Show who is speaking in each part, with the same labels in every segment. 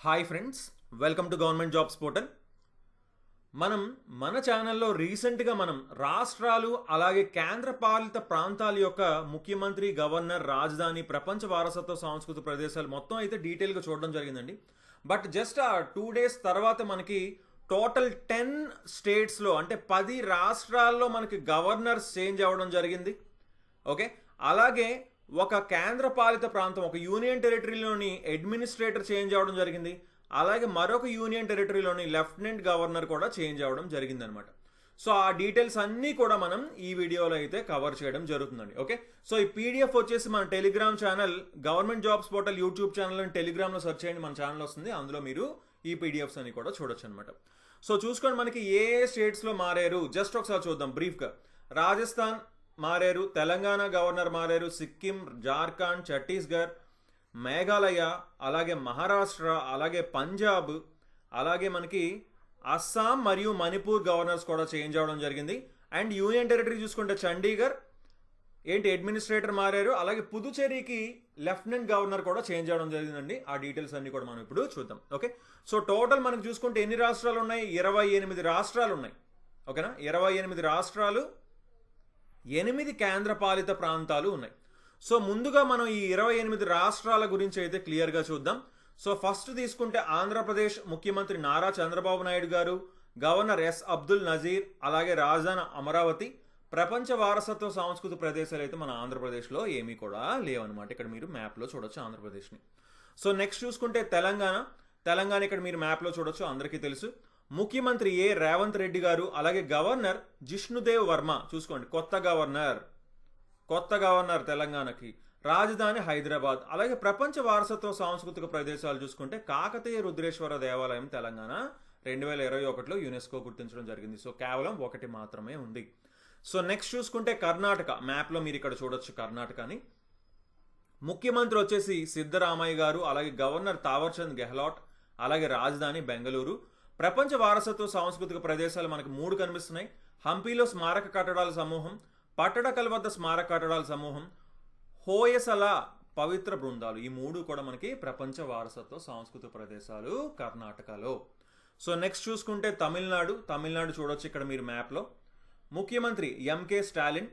Speaker 1: Hi friends welcome to government jobs portal. మనం మన ఛానల్లో రీసెంట్గా మనం రాష్ట్రాలు అలాగే కేంద్ర పాలిత ప్రాంతాల యొక్క ముఖ్యమంత్రి గవర్నర్ రాజధాని ప్రపంచ వారసత్వ సాంస్కృతిక ప్రదేశాలు మొత్తం అయితే డీటెయిల్గా చూడడం జరిగిందండి. బట్ జస్ట్ ఆ టూ డేస్ తర్వాత మనకి టోటల్ టెన్ స్టేట్స్లో అంటే పది రాష్ట్రాల్లో మనకి గవర్నర్స్ చేంజ్ అవ్వడం జరిగింది. ఓకే? అలాగే ఒక కేంద్ర పాలిత ప్రాంతం ఒక యూనియన్ టెరిటరీలోని అడ్మినిస్ట్రేటర్ చేంజ్ అవ్వడం జరిగింది. అలాగే మరొక యూనియన్ టెరిటరీలోని లెఫ్టినెంట్ గవర్నర్ కూడా చేంజ్ అవ్వడం జరిగిందనమాట సో ఆ డీటెయిల్స్ అన్నీ కూడా మనం ఈ వీడియోలో అయితే కవర్ చేయడం జరుగుతుందండి. ఓకే? సో ఈ పీడిఎఫ్ వచ్చేసి మన Telegram channel government jobs portal YouTube channel టెలిగ్రామ్లో సెర్చ్ చేయండి మన ఛానల్ వస్తుంది. అందులో మీరు ఈ పీడిఎఫ్స్ అని కూడా చూడొచ్చు అనమాట సో చూసుకోండి మనకి ఏ ఏ స్టేట్స్లో మారారు? జస్ట్ ఒకసారి చూద్దాం బ్రీఫ్గా. రాజస్థాన్ మారారు తెలంగాణ గవర్నర్ మారారు సిక్కిం జార్ఖండ్ ఛత్తీస్గఢ్ మేఘాలయ అలాగే మహారాష్ట్ర అలాగే పంజాబ్ అలాగే మనకి అస్సాం మరియు మణిపూర్ గవర్నర్స్ కూడా చేంజ్ అవ్వడం జరిగింది. అండ్ యూనియన్ టెరిటరీ చూసుకుంటే చండీగఢ్ ఏంటి అడ్మినిస్ట్రేటర్ మారారు అలాగే పుదుచేరికి లెఫ్టినెంట్ గవర్నర్ కూడా చేంజ్ అవ్వడం జరిగిందండి. ఆ డీటెయిల్స్ అన్ని కూడా మనం ఇప్పుడు చూద్దాం. ఓకే? సో టోటల్ మనకు చూసుకుంటే ఎన్ని రాష్ట్రాలు ఉన్నాయి? ఇరవై ఎనిమిది రాష్ట్రాలు ఉన్నాయి. ఓకేనా? ఇరవై ఎనిమిది రాష్ట్రాలు ఎనిమిది కేంద్రపాలిత ప్రాంతాలు ఉన్నాయి. సో ముందుగా మనం ఈ ఇరవై ఎనిమిది రాష్ట్రాల గురించి అయితే క్లియర్గా చూద్దాం. సో ఫస్ట్ తీసుకుంటే ఆంధ్రప్రదేశ్ ముఖ్యమంత్రి నారా చంద్రబాబు నాయుడు గారు గవర్నర్ ఎస్ అబ్దుల్ నజీర్ అలాగే రాజధాని అమరావతి ప్రపంచ వారసత్వ సాంస్కృతిక ప్రదేశాలు అయితే మన ఆంధ్రప్రదేశ్లో ఏమీ కూడా లేవన్నమాట. ఇక్కడ మీరు మ్యాప్లో చూడొచ్చు ఆంధ్రప్రదేశ్ని. సో నెక్స్ట్ చూసుకుంటే తెలంగాణ. తెలంగాణ ఇక్కడ మీరు మ్యాప్లో చూడొచ్చు అందరికీ తెలుసు. ముఖ్యమంత్రి ఏ రేవంత్ రెడ్డి గారు అలాగే గవర్నర్ జిష్ణుదేవ్ వర్మ చూసుకోండి. కొత్త గవర్నర్. కొత్త గవర్నర్ తెలంగాణకి. రాజధాని హైదరాబాద్. అలాగే ప్రపంచ వారసత్వ సాంస్కృతిక ప్రదేశాలు చూసుకుంటే కాకతీయ రుద్రేశ్వర దేవాలయం తెలంగాణ రెండు వేల ఇరవై ఒకటిలో యునెస్కో గుర్తించడం జరిగింది. సో కేవలం ఒకటి మాత్రమే ఉంది. సో నెక్స్ట్ చూసుకుంటే కర్ణాటక. మ్యాప్లో మీరు ఇక్కడ చూడొచ్చు కర్ణాటకని. ముఖ్యమంత్రి వచ్చేసి సిద్ధరామయ్య గారు అలాగే గవర్నర్ తావర్చంద్ గెహ్లాట్ అలాగే రాజధాని బెంగళూరు. ప్రపంచ వారసత్వ సాంస్కృతిక ప్రదేశాలు మనకు మూడు కనిపిస్తున్నాయి. హంపీలో స్మారక కట్టడాల సమూహం పట్టడకల వద్ద స్మారక కట్టడాల సమూహం హోయసల పవిత్ర బృందాలు. ఈ మూడు కూడా మనకి ప్రపంచ వారసత్వ సాంస్కృతిక ప్రదేశాలు కర్ణాటకలో. సో నెక్స్ట్ చూసుకుంటే తమిళనాడు. తమిళనాడు చూడొచ్చు ఇక్కడ మీరు మ్యాప్లో. ముఖ్యమంత్రి ఎంకే స్టాలిన్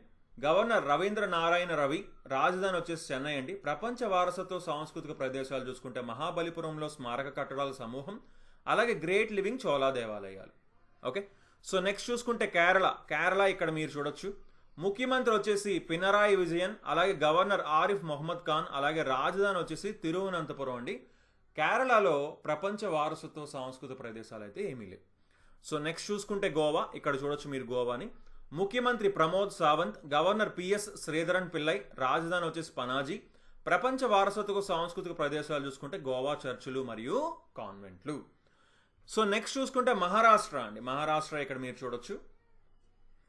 Speaker 1: గవర్నర్ రవీంద్ర నారాయణ రవి రాజధాని వచ్చేసి చెన్నై అండి. ప్రపంచ వారసత్వ సాంస్కృతిక ప్రదేశాలు చూసుకుంటే మహాబలిపురంలో స్మారక కట్టడాల సమూహం అలాగే గ్రేట్ లివింగ్ చోళా దేవాలయాలు. ఓకే? సో నెక్స్ట్ చూసుకుంటే కేరళ. కేరళ ఇక్కడ మీరు చూడొచ్చు. ముఖ్యమంత్రి వచ్చేసి పినరాయి విజయన్ అలాగే గవర్నర్ ఆరిఫ్ మొహమ్మద్ ఖాన్ అలాగే రాజధాని వచ్చేసి తిరువనంతపురం అండి. కేరళలో ప్రపంచ వారసత్వ సాంస్కృతిక ప్రదేశాలు అయితే ఏమీ లేవు. సో నెక్స్ట్ చూసుకుంటే గోవా. ఇక్కడ చూడొచ్చు మీరు గోవాని. ముఖ్యమంత్రి ప్రమోద్ సావంత్ గవర్నర్ పిఎస్ శ్రీధరన్ పిల్లై రాజధాని వచ్చేసి పనాజీ. ప్రపంచ వారసత్వ సాంస్కృతిక ప్రదేశాలు చూసుకుంటే గోవా చర్చిలు మరియు కాన్వెంట్లు. సో నెక్స్ట్ చూసుకుంటే మహారాష్ట్ర అండి. మహారాష్ట్ర ఇక్కడ మీరు చూడొచ్చు.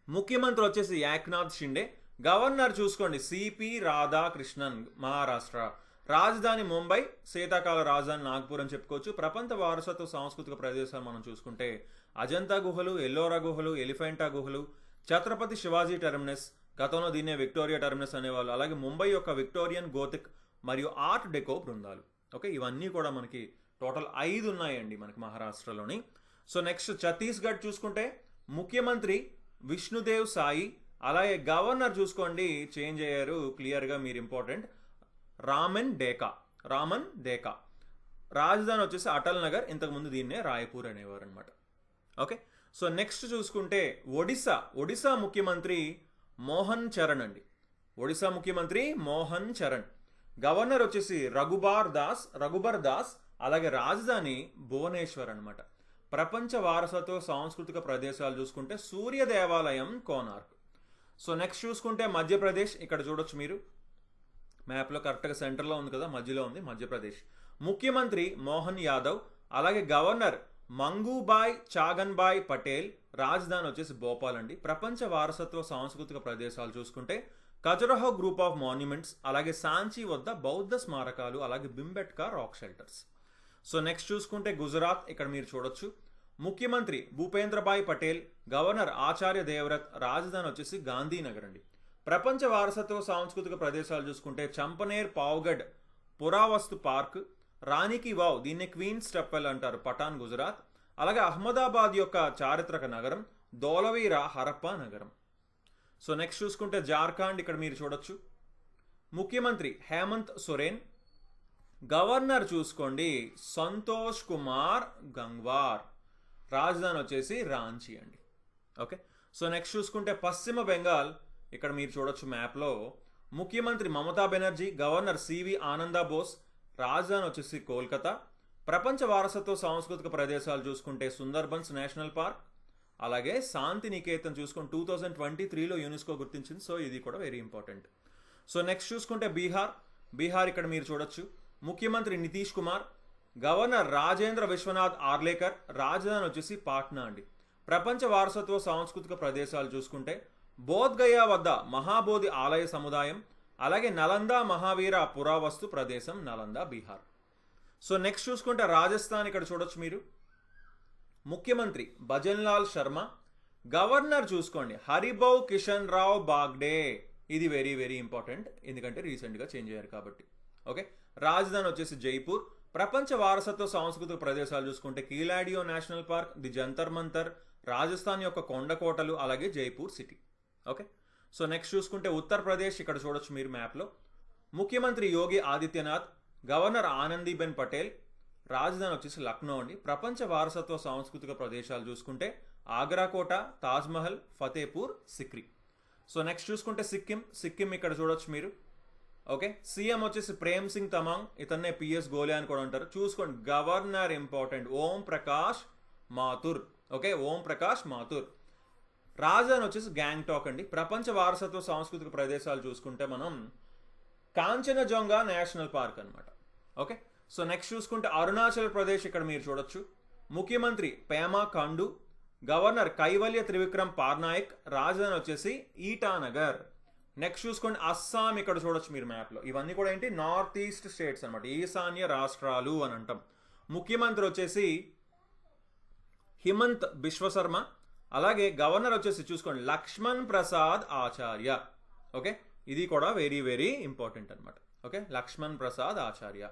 Speaker 1: ముఖ్యమంత్రి వచ్చేసి ఏక్నాథ్ షిండే. గవర్నర్ చూసుకోండి సిపి రాధాకృష్ణన్ మహారాష్ట్ర. రాజధాని ముంబై శీతాకాల రాజధాని నాగ్పూర్ అని చెప్పుకోవచ్చు. ప్రపంచ వారసత్వ సాంస్కృతిక ప్రదేశాలు మనం చూసుకుంటే అజంతా గుహలు ఎల్లోరా గుహలు ఎలిఫెంటా గుహలు ఛత్రపతి శివాజీ టెర్మినస్ గతంలో దీన్నే విక్టోరియా టెర్మినస్ అనేవాళ్ళు. అలాగే ముంబై యొక్క విక్టోరియన్ గోతిక్ మరియు ఆర్ట్ డెకో బృందాలు. ఓకే ఇవన్నీ కూడా మనకి టోటల్ ఐదు ఉన్నాయండి మనకి మహారాష్ట్రలోని. సో నెక్స్ట్ ఛత్తీస్గఢ్ చూసుకుంటే ముఖ్యమంత్రి విష్ణుదేవ్ సాయి అలాగే గవర్నర్ చూసుకోండి చేంజ్ అయ్యారు క్లియర్గా మీరు ఇంపార్టెంట్ రామన్ డేకా రామన్ డేకా. రాజధాని వచ్చేసి అటల్ నగర్ ఇంతకుముందు దీన్నే రాయపూర్ అనేవారు అనమాట ఓకే? సో నెక్స్ట్ చూసుకుంటే ఒడిశా ఒడిశా ముఖ్యమంత్రి మోహన్ చరణ్ అండి. ఒడిశా ముఖ్యమంత్రి మోహన్ చరణ్. గవర్నర్ వచ్చేసి రఘుబార్ దాస్ రఘుబర్ దాస్ అలాగే రాజధాని భువనేశ్వర్ అనమాట ప్రపంచ వారసత్వ సాంస్కృతిక ప్రదేశాలు చూసుకుంటే సూర్య దేవాలయం కోనార్క్. సో నెక్స్ట్ చూసుకుంటే మధ్యప్రదేశ్ ఇక్కడ చూడొచ్చు మీరు. మ్యాప్లో కరెక్ట్గా సెంటర్లో ఉంది కదా మధ్యలో ఉంది మధ్యప్రదేశ్. ముఖ్యమంత్రి మోహన్ యాదవ్ అలాగే గవర్నర్ మంగూబాయ్ చాగన్బాయ్ పటేల్ రాజధాని వచ్చేసి భోపాల్ అండి. ప్రపంచ వారసత్వ సాంస్కృతిక ప్రదేశాలు చూసుకుంటే ఖజురహో గ్రూప్ ఆఫ్ మాన్యుమెంట్స్ అలాగే సాంచీ వద్ద బౌద్ధ స్మారకాలు అలాగే Bhimbetka rock shelters. So next చూసుకుంటే గుజరాత్ ఇక్కడ మీరు చూడొచ్చు. ముఖ్యమంత్రి భూపేంద్రభాయ్ పటేల్ గవర్నర్ ఆచార్య దేవరత్ రాజధాని వచ్చేసి గాంధీనగర్ అండి. ప్రపంచ వారసత్వ సాంస్కృతిక ప్రదేశాలు చూసుకుంటే చంపనేర్ పావుగఢ్ పురావస్తు పార్క్ రాణికి వావ్ దీన్ని క్వీన్స్ స్టెప్పెల్ అంటారు పఠాన్ గుజరాత్. అలాగే అహ్మదాబాద్ యొక్క చారిత్రక నగరం ధోలవీరా హరప్పా నగరం. సో నెక్స్ట్ చూసుకుంటే జార్ఖండ్ ఇక్కడ మీరు చూడొచ్చు. ముఖ్యమంత్రి హేమంత్ సొరేన్ గవర్నర్ చూసుకోండి సంతోష్ కుమార్ గంగ్వార్. రాజధాని వచ్చేసి రాంచీ అండి. ఓకే? సో నెక్స్ట్ చూసుకుంటే పశ్చిమ బెంగాల్ ఇక్కడ మీరు చూడొచ్చు మ్యాప్లో. ముఖ్యమంత్రి మమతా బెనర్జీ గవర్నర్ సివి ఆనందా బోస్ రాజధాని వచ్చేసి కోల్కతా. ప్రపంచ వారసత్వ సాంస్కృతిక ప్రదేశాలు చూసుకుంటే సుందర్బన్స్ నేషనల్ పార్క్. అలాగే శాంతి నికేతన్ చూసుకుంటే టూ థౌజండ్ ట్వంటీ త్రీలో యునెస్కో గుర్తించింది. సో ఇది కూడా వెరీ ఇంపార్టెంట్. సో నెక్స్ట్ చూసుకుంటే బీహార్. బీహార్ ఇక్కడ మీరు చూడొచ్చు. ముఖ్యమంత్రి నితీష్ కుమార్ గవర్నర్ రాజేంద్ర విశ్వనాథ్ ఆర్లేకర్ రాజధాని వచ్చేసి పాట్నా అండి. ప్రపంచ వారసత్వ సాంస్కృతిక ప్రదేశాలు చూసుకుంటే బోధ్గయా వద్ద మహాబోధి ఆలయ సముదాయం అలాగే నలంద మహావీర పురావస్తు ప్రదేశం నలంద బీహార్. సో నెక్స్ట్ చూసుకుంటే రాజస్థాన్ ఇక్కడ చూడొచ్చు మీరు. ముఖ్యమంత్రి భజన్లాల్ శర్మ గవర్నర్ చూసుకోండి హరిబౌ కిషన్ రావ్ బాగ్డే. ఇది వెరీ వెరీ ఇంపార్టెంట్ ఎందుకంటే రీసెంట్గా చేంజ్ అయ్యారు కాబట్టి. ఓకే? రాజధాని వచ్చేసి జైపూర్. ప్రపంచ వారసత్వ సాంస్కృతిక ప్రదేశాలు చూసుకుంటే Keoladeo national park the Jantar Mantar Rajasthan యొక్క కొండకోటలు అలాగే Jaipur city. Okay? So next చూసుకుంటే ఉత్తరప్రదేశ్ ఇక్కడ చూడొచ్చు మీరు మ్యాప్లో. ముఖ్యమంత్రి యోగి ఆదిత్యనాథ్ గవర్నర్ ఆనందీబెన్ పటేల్ రాజధాని వచ్చేసి లక్నో అండి. ప్రపంచ వారసత్వ సాంస్కృతిక ప్రదేశాలు చూసుకుంటే ఆగ్రా కోట తాజ్మహల్ ఫతేపూర్ సిక్రీ. సో నెక్స్ట్ చూసుకుంటే సిక్కిం. సిక్కిం ఇక్కడ చూడొచ్చు మీరు. ఓకే? సీఎం వచ్చేసి ప్రేమ్ సింగ్ తమాంగ్ ఇతన్నే పిఎస్ గోలే అని కూడా అంటారు. చూసుకోండి governor important Om Prakash Mathur. Okay? Om Prakash Mathur. రాజధాని వచ్చేసి గ్యాంగ్టాక్ అండి. ప్రపంచ వారసత్వ సాంస్కృతిక ప్రదేశాలు చూసుకుంటే మనం కాంచనజంగా నేషనల్ పార్క్ అన్నమాట. ఓకే? సో నెక్స్ట్ చూసుకుంటే అరుణాచల్ ప్రదేశ్ ఇక్కడ మీరు చూడొచ్చు. ముఖ్యమంత్రి పేమా ఖాండు గవర్నర్ కైవల్య త్రివిక్రమ్ పార్నాయక్ రాజధాని వచ్చేసి ఈటానగర్. నెక్స్ట్ చూసుకోండి అస్సాం ఇక్కడ చూడొచ్చు మీరు మ్యాప్లో ఇవన్నీ కూడా ఏంటి? నార్త్ ఈస్ట్ స్టేట్స్ అనమాట ఈశాన్య రాష్ట్రాలు అని అంటాం. ముఖ్యమంత్రి వచ్చేసి హిమంత్ బిశ్వశర్మ అలాగే గవర్నర్ వచ్చేసి చూసుకోండి లక్ష్మణ్ ప్రసాద్ ఆచార్య. ఓకే? ఇది కూడా వెరీ వెరీ ఇంపార్టెంట్ అనమాట ఓకే? లక్ష్మణ్ ప్రసాద్ ఆచార్య.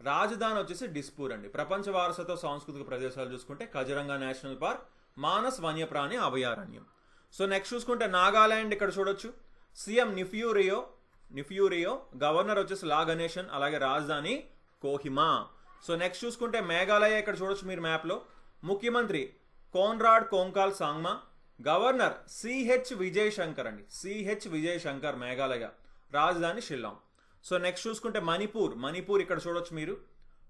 Speaker 1: రాజధాని వచ్చేసి డిస్పూర్ అండి. ప్రపంచ వారసత్వ సాంస్కృతిక ప్రదేశాలు చూసుకుంటే కజరంగా నేషనల్ పార్క్ మానస్ వన్యప్రాణి అభయారణ్యం. సో నెక్స్ట్ చూసుకుంటే నాగాలాండ్ ఇక్కడ చూడొచ్చు. సీఎం నిఫ్యూరియో నిఫ్యూరియో గవర్నర్ వచ్చేసి లా గణేషన్ అలాగే రాజధాని కోహిమా. సో నెక్స్ట్ చూసుకుంటే మేఘాలయ ఇక్కడ చూడొచ్చు మీరు మ్యాప్లో ముఖ్యమంత్రి కోన్రాడ్ కోంకాల్ సాంగ్మా గవర్నర్ సిహెచ్ విజయ్ శంకర్ అండి. సిహెచ్ విజయ్ శంకర్ మేఘాలయ రాజధాని షిల్లాంగ్ సో నెక్స్ట్ చూసుకుంటే మణిపూర్ మణిపూర్ ఇక్కడ చూడొచ్చు మీరు.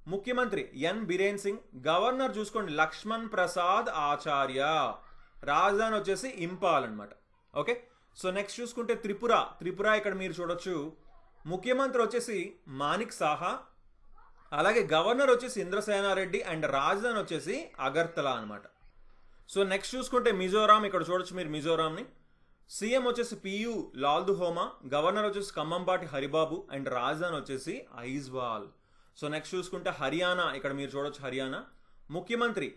Speaker 1: ముఖ్యమంత్రి ఎన్ బిరేన్ సింగ్ గవర్నర్ చూసుకోండి లక్ష్మణ్ ప్రసాద్ ఆచార్య. రాజధాని వచ్చేసి ఇంపాల్ అనమాట ఓకే? సో నెక్స్ట్ చూసుకుంటే త్రిపుర త్రిపుర ఇక్కడ మీరు చూడొచ్చు. ముఖ్యమంత్రి వచ్చేసి మానిక్ సాహా అలాగే గవర్నర్ వచ్చేసి ఇంద్రసేనారెడ్డి అండ్ రాజధాని వచ్చేసి అగర్తల అనమాట సో నెక్స్ట్ చూసుకుంటే మిజోరాం ఇక్కడ చూడొచ్చు మీరు మిజోరాంని. సీఎం వచ్చేసి పియు లాల్దు హోమా గవర్నర్ వచ్చేసి ఖమ్మంపాటి హరిబాబు అండ్ రాజధాని వచ్చేసి ఐజ్వాల్. సో నెక్స్ట్ చూసుకుంటే హర్యానా ఇక్కడ మీరు చూడొచ్చు హర్యానా. ముఖ్యమంత్రి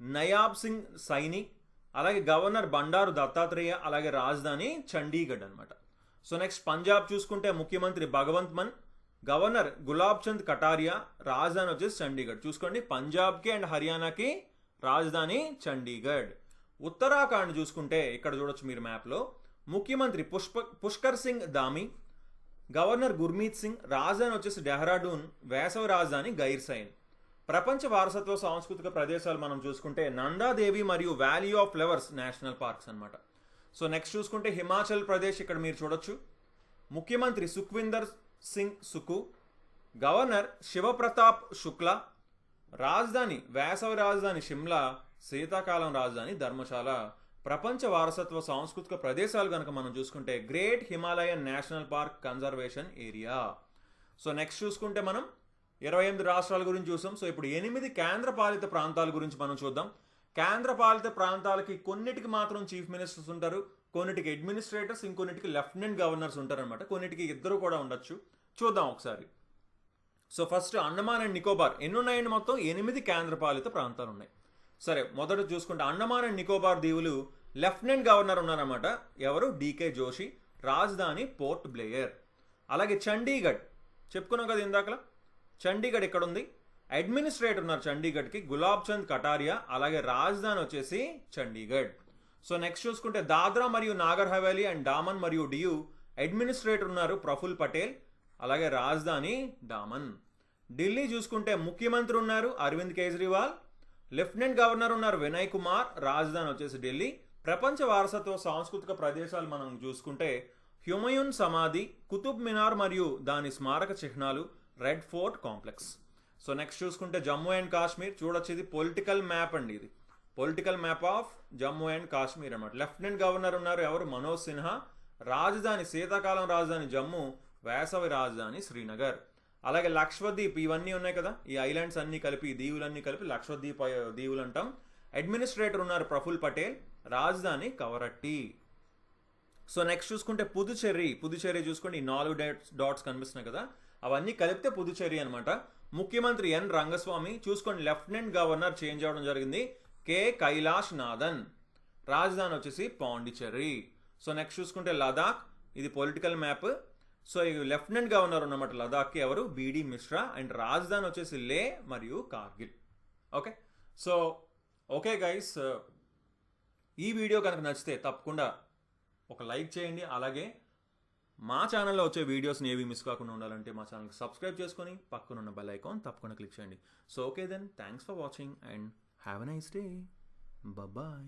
Speaker 1: నయాబ్ సింగ్ సైని అలాగే గవర్నర్ బండారు దత్తాత్రేయ అలాగే రాజధాని చండీగఢ్ అనమాట సో నెక్స్ట్ పంజాబ్ చూసుకుంటే ముఖ్యమంత్రి భగవంత్ మన్ గవర్నర్ గులాబ్ చంద్ కటారియా రాజధాని వచ్చేసి చండీగఢ్. చూసుకోండి పంజాబ్కి అండ్ హర్యానాకి రాజధాని చండీగఢ్. ఉత్తరాఖండ్ చూసుకుంటే ఇక్కడ చూడొచ్చు మీరు మ్యాప్లో ముఖ్యమంత్రి పుష్ప పుష్కర్ సింగ్ దామి గవర్నర్ గుర్మీత్ సింగ్ రాజధాని వచ్చేసి డెహ్రాడూన్ వేసవి రాజధాని గైర్ సైన్. ప్రపంచ వారసత్వ సాంస్కృతిక ప్రదేశాలు మనం చూసుకుంటే నందాదేవి మరియు valley of flowers national parks అన్నమాట. సో నెక్స్ట్ చూసుకుంటే హిమాచల్ ప్రదేశ్ ఇక్కడ మీరు చూడొచ్చు. ముఖ్యమంత్రి సుఖ్విందర్ సింగ్ సుకు గవర్నర్ శివప్రతాప్ శుక్లా రాజధాని వేసవి రాజధాని షిమ్లా శీతాకాలం రాజధాని ధర్మశాల ప్రపంచ వారసత్వ సాంస్కృతిక ప్రదేశాలు కనుక మనం చూసుకుంటే great Himalayan national park conservation area. So next చూసుకుంటే మనం ఇరవై ఎనిమిది రాష్ట్రాల గురించి చూసాం. సో ఇప్పుడు ఎనిమిది కేంద్రపాలిత ప్రాంతాల గురించి మనం చూద్దాం. కేంద్రపాలిత ప్రాంతాలకి కొన్నిటికి మాత్రం చీఫ్ మినిస్టర్స్ ఉంటారు. కొన్నిటికి అడ్మినిస్ట్రేటర్స్ ఇంకొన్నిటికి లెఫ్టినెంట్ గవర్నర్స్ ఉంటారనమాట కొన్నిటికి ఇద్దరు కూడా ఉండొచ్చు. చూద్దాం ఒకసారి. So first Andaman and Nicobar. ఎన్ని ఉన్నాయండి మొత్తం? ఎనిమిది కేంద్రపాలిత ప్రాంతాలు ఉన్నాయి సరే మొదట చూసుకుంటే అండమాన్ అండ్ నికోబార్ దీవులు లెఫ్టినెంట్ గవర్నర్ ఉన్నారన్నమాట. ఎవరు? డీకే జోషి. రాజధాని పోర్ట్ బ్లేయర్. అలాగే చండీగఢ్. చెప్పుకున్నాం కదా ఇందాకలా? చండీగఢ్ ఎక్కడ ఉంది అడ్మినిస్ట్రేటర్ ఉన్నారు చండీగఢ్కి గులాబ్ చంద్ కటారియా అలాగే రాజధాని వచ్చేసి చండీగఢ్. సో నెక్స్ట్ చూసుకుంటే దాద్రా మరియు నాగర్ హవేలీ అండ్ డామన్ మరియు డియు అడ్మినిస్ట్రేటర్ ఉన్నారు ప్రఫుల్ పటేల్ అలాగే రాజధాని డామన్ ఢిల్లీ చూసుకుంటే ముఖ్యమంత్రి ఉన్నారు అరవింద్ కేజ్రీవాల్ లెఫ్టినెంట్ గవర్నర్ ఉన్నారు వినయ్ కుమార్ రాజధాని వచ్చేసి ఢిల్లీ. ప్రపంచ వారసత్వ సాంస్కృతిక ప్రదేశాలు మనం చూసుకుంటే హ్యుమయున్ సమాధి కుతుబ్ మినార్ మరియు దాని స్మారక చిహ్నాలు Red Fort complex. So next చూసుకుంటే జమ్మూ అండ్ కాశ్మీర్ చూడొచ్చు ఇది పొలిటికల్ మ్యాప్ అండి ఇది. Political map of Jammu and Kashmir అన్నమాట. లెఫ్టినెంట్ గవర్నర్ ఉన్నారు ఎవరు? మనోజ్ సిన్హా. రాజధాని శీతాకాలం రాజధాని జమ్మూ వేసవి రాజధాని శ్రీనగర్. అలాగే లక్షద్వీప్ ఇవన్నీ ఉన్నాయి కదా? ఈ ఐలాండ్స్ అన్ని కలిపి ఈ దీవులన్నీ కలిపి లక్షద్వీప్ దీవులు అంటాం. అడ్మినిస్ట్రేటర్ ఉన్నారు ప్రఫుల్ పటేల్. రాజధాని కవరట్టి. సో నెక్స్ట్ చూసుకుంటే పుదుచ్చేరి. పుదుచేరి చూసుకుంటే ఈ నాలుగు డాట్స్ డాట్స్ కనిపిస్తున్నాయి కదా? అవన్నీ కలిపితే పుదుచ్చేరి అనమాట ముఖ్యమంత్రి ఎన్ రంగస్వామి చూసుకోండి లెఫ్టినెంట్ గవర్నర్ చేంజ్ అవ్వడం జరిగింది. కె కైలాష్ నాథన్. రాజధాని వచ్చేసి పాండిచ్చేరి. సో నెక్స్ట్ చూసుకుంటే లదాఖ్ ఇది పొలిటికల్ మ్యాప్. సో ఈ లెఫ్టినెంట్ గవర్నర్ ఉన్నమాట లదాఖ్కి ఎవరు? బీడి మిశ్రా. అండ్ రాజధాని వచ్చేసి లే మరియు Kargil. Okay? So okay guys. ఈ వీడియో కనుక నచ్చితే తప్పకుండా ఒక లైక్ చేయండి. అలాగే మా ఛానల్లో వచ్చే వీడియోస్ని ఏవి మిస్ కాకుండా ఉండాలంటే మా ఛానల్కి సబ్స్క్రైబ్ చేసుకొని పక్కనున్న బెల్ ఐకాన్ తప్పకుండా క్లిక్ చేయండి. So okay then thanks for watching and have a nice day bye